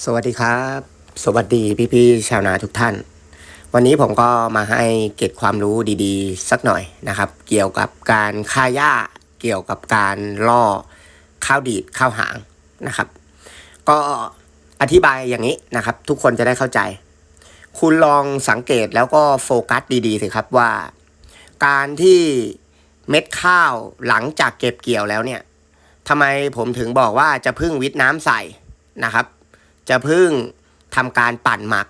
สวัสดีครับ สวัสดีพี่ๆชาวนาทุกท่าน วันนี้ผมก็มาให้เก็บความรู้ดีๆ สักหน่อยนะครับ เกี่ยวกับการฆ่าหญ้า เกี่ยวกับการล่อข้าวดีดข้าวหางนะครับ ก็อธิบายอย่างนี้นะครับ ทุกคนจะได้เข้าใจ คุณลองสังเกตแล้วก็โฟกัสดีๆสิครับว่า การที่เม็ดข้าวหลังจากเก็บเกี่ยวแล้วเนี่ยทำไมผมถึงบอกว่าจะพึ่งวิทน้ำใส่นะครับ จะพึ่งทำการปั่นหมัก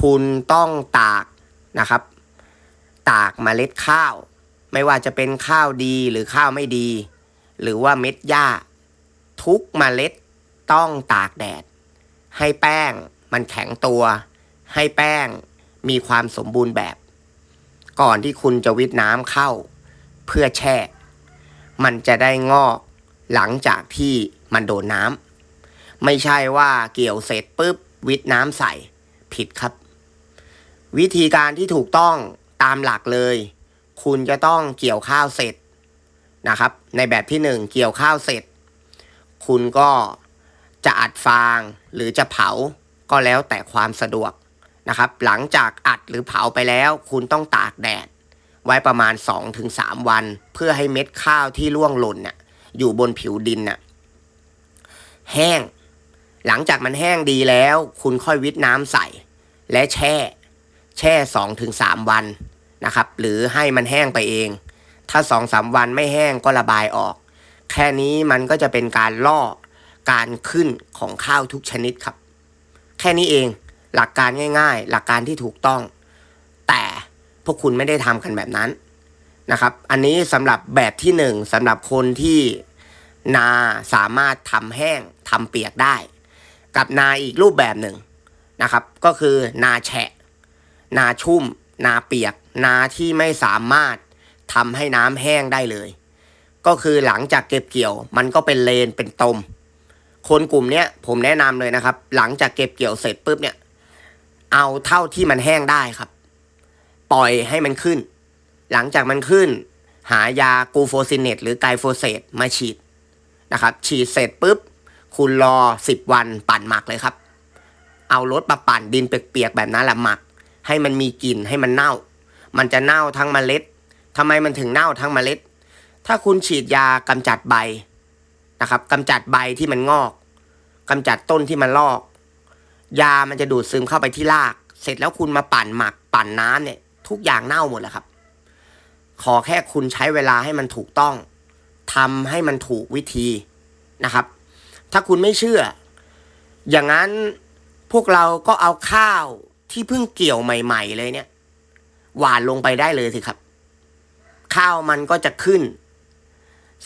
คุณต้องตากนะครับ ตากเมล็ดข้าว ไม่ว่าจะเป็นข้าวดีหรือข้าวไม่ดี หรือว่าเม็ดหญ้า ทุกเมล็ดต้องตากแดด ให้แป้งมันแข็งตัว ให้แป้งมีความสมบูรณ์แบบ ก่อนที่คุณจะวิทน้ำเข้า เพื่อแช่ มันจะได้งอกหลังจากที่มันโดนน้ำ ไม่ใช่ว่าเกี่ยวเสร็จปุ๊บวิทน้ำใส่ผิดครับ วิธีการที่ถูกต้องตามหลักเลย คุณจะต้องเกี่ยวข้าวเสร็จนะครับ ในแบบที่หนึ่งเกี่ยวข้าวเสร็จ คุณก็จะอัดฟางหรือจะเผาก็แล้วแต่ความสะดวกนะครับ หลังจากอัดหรือเผาไปแล้ว คุณต้องตากแดด ไว้ประมาณ 2-3 วัน เพื่อให้เม็ดข้าวที่ร่วงหล่นน่ะอยู่บนผิวดินน่ะแห้ง หลังจากมันแห้งดีแล้ว คุณค่อยวิทน้ำใส่ และแช่ แช่สองถึงสามวันนะครับ หรือให้มันแห้งไปเอง ถ้าสองสามวันไม่แห้งก็ระบายออก แค่นี้มันก็จะเป็นการล่อการขึ้นของข้าวทุกชนิดครับ แค่นี้เองหลักการง่าย ๆ หลักการที่ถูกต้อง แต่พวกคุณไม่ได้ทำกันแบบนั้นนะครับ อันนี้สำหรับแบบที่หนึ่งสำหรับคนที่นาสามารถทำแห้งทำเปียกได้ กับนาอีกรูปแบบหนึ่งนะครับ ก็คือนาแฉะ นาชุ่ม นาเปียก นาที่ไม่สามารถทำให้น้ำแห้งได้เลย ก็คือหลังจากเก็บเกี่ยว มันก็เป็นเลนเป็นตม คนกลุ่มเนี้ยผมแนะนำเลยนะครับ หลังจากเก็บเกี่ยวเสร็จปุ๊บเนี่ย เอาเท่าที่มันแห้งได้ครับ ปล่อยให้มันขึ้น หลังจากมันขึ้น หายากูโฟซินเนตหรือไกโฟเซตมาฉีดนะครับ ฉีดเสร็จปุ๊บ คุณรอ 10 วันปั่นหมักเลยครับ เอารถมาปั่นดินเปียกๆแบบนั้นแหละหมัก ให้มันมีกลิ่นให้มันเน่า มันจะเน่าทั้งเมล็ดทำไมมันถึงเน่าทั้งเมล็ด ถ้าคุณฉีดยากำจัดใบนะครับกำจัดใบที่มันงอกกำจัดต้นที่มันลอก ยามันจะดูดซึมเข้าไปที่ราก เสร็จแล้วคุณมาปั่นหมักปั่นน้ำเนี่ย ทุกอย่างเน่าหมดแล้วครับ ขอแค่คุณใช้เวลาให้มันถูกต้องทำให้มันถูกวิธีนะครับ ถ้าคุณไม่เชื่อ อย่างนั้นพวกเราก็เอาข้าวที่เพิ่งเกี่ยวใหม่ ๆ เลยเนี่ย หวานลงไปได้เลยสิครับ ข้าวมันก็จะขึ้น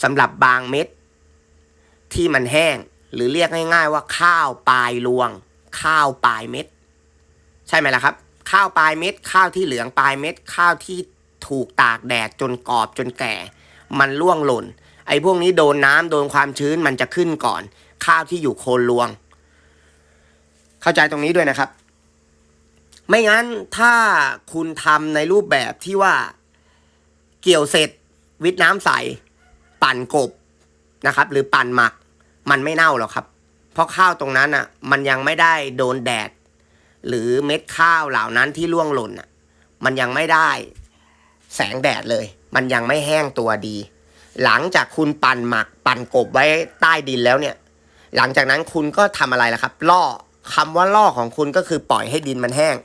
สำหรับบางเม็ด ที่มันแห้ง หรือเรียกง่าย ๆ ว่าข้าวปลายรวง ข้าวปลายเม็ด ใช่ไหมล่ะครับ ข้าวปลายเม็ด ข้าวที่เหลืองปลายเม็ด ข้าวที่ถูกตากแดดจนกรอบจนแก่ มันร่วงหล่น ไอ้พวกนี้โดนน้ำโดนความชื้นมันจะขึ้นก่อน ข้าวที่อยู่โคนรวง เข้าใจตรงนี้ด้วยนะครับ ไม่งั้นถ้าคุณทำในรูปแบบที่ว่าเกี่ยวเสร็จวิทน้ำใส ปั่นกบนะครับ หรือปั่นหมักมันไม่เน่าหรอกครับ เพราะข้าวตรงนั้นอะ มันยังไม่ได้โดนแดด หรือเม็ดข้าวเหล่านั้นที่ร่วงหล่นอะ มันยังไม่ได้แสงแดดเลย มันยังไม่แห้งตัวดี หลังจากคุณปั่นหมักปั่นกบไว้ใต้ดินแล้วเนี่ย หลังจากนั้นคุณก็ทำอะไรล่ะครับล่อคำว่าล่อของคุณก็คือปล่อยให้ดินมันแห้ง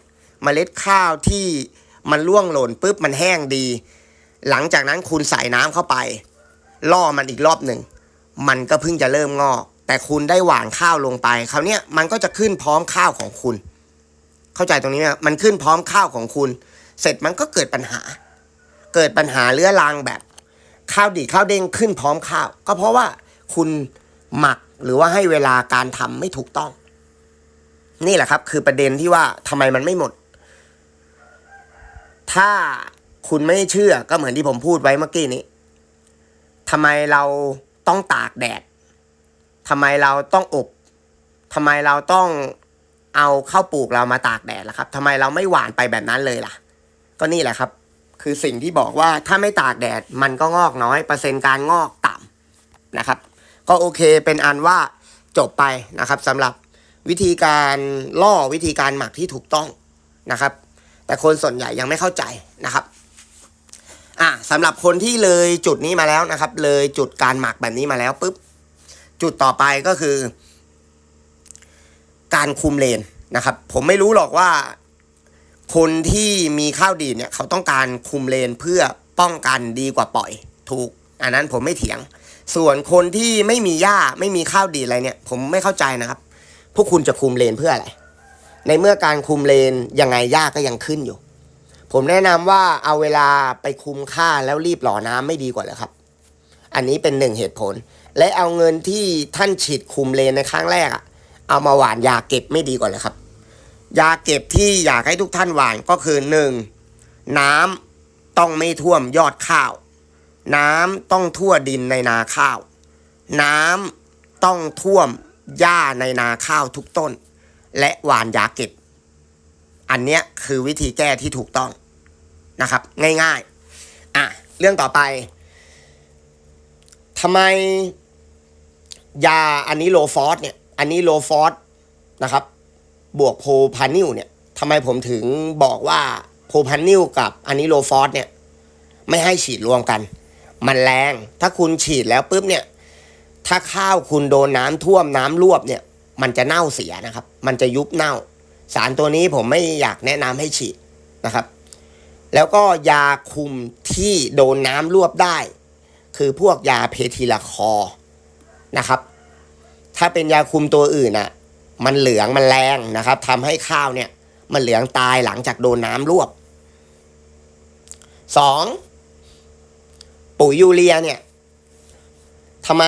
เมล็ดข้าวที่มันร่วงหล่นปุ๊บมันแห้งดี หลังจากนั้นคุณใส่น้ำเข้าไป ล่อมันอีกรอบหนึ่ง มันก็เพิ่งจะเริ่มงอก แต่คุณได้หว่านข้าวลงไปคราวเนี้ยมันก็จะขึ้นพร้อมข้าวของคุณ เข้าใจตรงนี้ไหมมันขึ้นพร้อมข้าวของคุณ เสร็จมันก็เกิดปัญหา เกิดปัญหาเรื้อรังแบบ ข้าวดีข้าวเด้งขึ้นพร้อมข้าว ก็เพราะว่าคุณหมัก หรือว่าให้เวลาการทำไม่ถูกต้อง นี่แหละครับ คือประเด็นที่ว่าทำไมมันไม่หมด ถ้าคุณไม่เชื่อก็เหมือนที่ผมพูดไว้เมื่อกี้นี้ทำไมเราต้องตากแดดทำไมเราต้องอบทำไมเราต้องเอาข้าวปลูกเรามาตากแดดล่ะครับทำไมเราไม่หวานไปแบบนั้นเลยล่ะ ก็นี่แหละครับ คือสิ่งที่บอกว่าถ้าไม่ตากแดดมันก็งอกน้อย เปอร์เซ็นต์การงอกต่ำนะครับ ก็โอเคเป็นอันว่าจบไปนะครับสำหรับวิธีการล่อวิธีการหมักที่ถูกต้องนะครับ แต่คนส่วนใหญ่ยังไม่เข้าใจนะครับอะสำหรับคนที่เลยจุดนี้มาแล้วนะครับ เลยจุดการหมักแบบนี้มาแล้วปุ๊บจุดต่อไปก็คือ การคุมเลนนะครับ ผมไม่รู้หรอกว่า คนที่มีข้าวดีเนี่ย เขาต้องการคุมเลนเพื่อป้องกันดีกว่าปล่อย ถูก อันนั้นผมไม่เถียง ส่วนคนที่ไม่มีหญ้าไม่มีข้าวดีดอะไรเนี่ย ผมไม่เข้าใจนะครับ พวกคุณจะคุมเลนเพื่ออะไร ในเมื่อการคุมเลนยังไงหญ้าก็ยังขึ้นอยู่ ผมแนะนำว่าเอาเวลาไปคุมค่าแล้วรีบหล่อน้ำไม่ดีกว่าเหรอครับ อันนี้เป็นหนึ่งเหตุผล และเอาเงินที่ท่านฉีดคุมเลนในครั้งแรกอะเอามาหว่านยาเก็บไม่ดีกว่าเหรอครับ ยาเก็บที่อยากให้ทุกท่านหว่านก็คือหนึ่งน้ำต้องไม่ท่วมยอดข้าว น้ำต้องทั่วดินในนาข้าว น้ำต้องท่วมหญ้าในนาข้าวทุกต้น และหวานยาเก็บอันเนี้ยคือวิธีแก้ที่ถูกต้องนะครับ ง่ายๆอะเรื่องต่อไปทำไมยาอันนี้โลฟอสเนี่ย อันนี้โลฟอสนะครับ บวกโพพานิลเนี่ยทำไมผมถึงบอกว่าโพพานิลกับอันนี้โลฟอสเนี่ย ไม่ให้ฉีดรวมกัน มันแรง ถ้าคุณฉีดแล้วปุ๊บเนี่ย ถ้าข้าวคุณโดนน้ำท่วมน้ำรวบเนี่ย มันจะเน่าเสียนะครับ มันจะยุบเน่า สารตัวนี้ผมไม่อยากแนะนำให้ฉีดนะครับ แล้วก็ยาคุมที่โดนน้ำรวบได้ คือพวกยาเพทิลาคอนะครับ ถ้าเป็นยาคุมตัวอื่นอะ มันเหลืองมันแรงนะครับทำให้ข้าวเนี่ย มันเหลืองตายหลังจากโดนน้ำรวบสอง ปุ๋ยยูเรียเนี่ยทำไม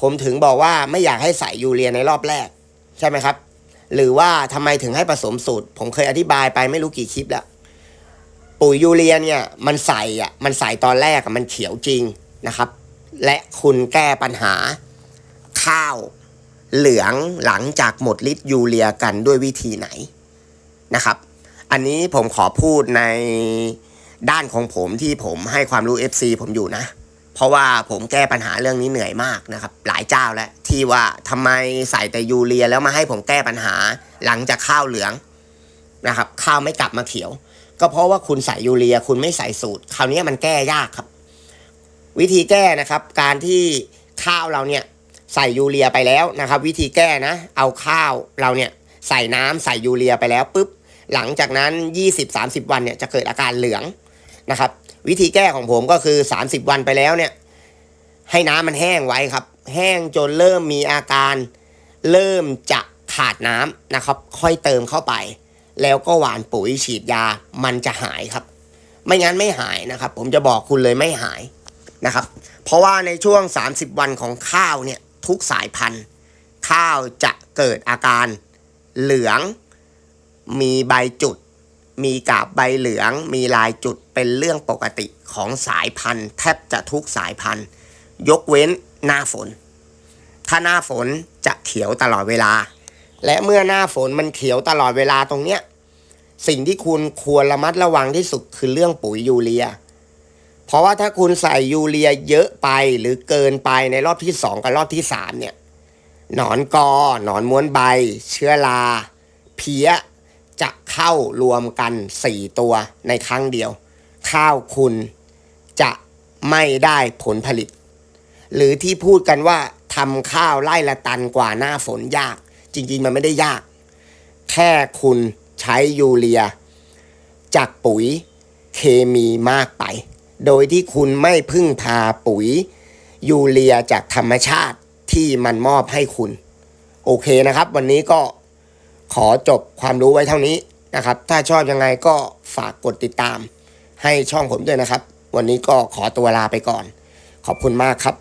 ผมถึงบอกว่าไม่อยากให้ใส่ยูเรียในรอบแรก ใช่ไหมครับ หรือว่าทำไมถึงให้ผสมสูตร ผมเคยอธิบายไปไม่รู้กี่คลิปแล้ว ปุ๋ยยูเรียเนี่ย มันใส่อะมันใส่ตอนแรกมันเขียวจริงนะครับ และคุณแก้ปัญหา ข้าวเหลืองหลังจากหมดฤทธิ์ยูเรียกันด้วยวิธีไหนนะครับ อันนี้ผมขอพูดใน ด้านของผมที่ผมให้ความรู้ FC ผมอยู่นะ เพราะว่าผมแก้ปัญหาเรื่องนี้เหนื่อยมากนะครับ หลายเจ้าแล้วที่ว่าทำไมใส่แต่ยูเรียแล้วมาให้ผมแก้ปัญหาหลังจากข้าวเหลืองนะครับ ข้าวไม่กลับมาเขียว ก็เพราะว่าคุณใส่ยูเรีย คุณไม่ใส่สูตร คราวนี้มันแก้ยากครับ วิธีแก้นะครับ การที่ข้าวเราเนี่ยใส่ยูเรียไปแล้วนะครับ วิธีแก้นะ เอาข้าวเราเนี่ยใส่น้ำใส่ยูเรียไปแล้วปุ๊บหลังจากนั้น 20-30 วันเนี่ยจะเกิดอาการเหลือง นะครับ วิธีแก้ของผมก็คือ 30 วันไปแล้วเนี่ย ให้น้ำมันแห้งไว้ครับ แห้งจนเริ่มมีอาการ เริ่มจะขาดน้ำนะครับ ค่อยเติมเข้าไป แล้วก็หวานปุ๋ยฉีดยามันจะหายครับ ไม่งั้นไม่หายนะครับ ผมจะบอกคุณเลยไม่หายนะครับ เพราะว่าในช่วง 30 วันของข้าวเนี่ยทุกสายพันธุ์ ข้าวจะเกิดอาการเหลือง มีใบจุด มีกาบใบเหลือง มีลายจุดเป็นเรื่องปกติของสายพันธุ์ แทบจะทุกสายพันธุ์ ยกเว้นหน้าฝน ถ้าหน้าฝนจะเขียวตลอดเวลา และเมื่อหน้าฝนมันเขียวตลอดเวลาตรงเนี้ยสิ่งที่คุณควรระมัดระวังที่สุดคือเรื่องปุ๋ยยูเรีย เพราะว่าถ้าคุณใส่ยูเรียเยอะไปหรือเกินไปในรอบที่สองกับรอบที่สามเนี่ย หนอนกอ หนอนม้วนใบ เชื้อรา เพี้ย จะเข้ารวมกันสี่ตัวในครั้งเดียว ข้าวคุณจะไม่ได้ผลผลิต หรือที่พูดกันว่าทำข้าวไร่ละตันกว่าหน้าฝนยาก จริงๆมันไม่ได้ยาก แค่คุณใช้ยูเรีย จากปุ๋ยเคมีมากไป โดยที่คุณไม่พึ่งพาปุ๋ย ยูเรียจากธรรมชาติที่มันมอบให้คุณ โอเคนะครับ วันนี้ก็ ขอจบความรู้ไว้เท่านี้นะครับ ถ้าชอบยังไงก็ฝากกดติดตาม ให้ช่องผมด้วยนะครับ วันนี้ก็ขอตัวลาไปก่อน ขอบคุณมากครับ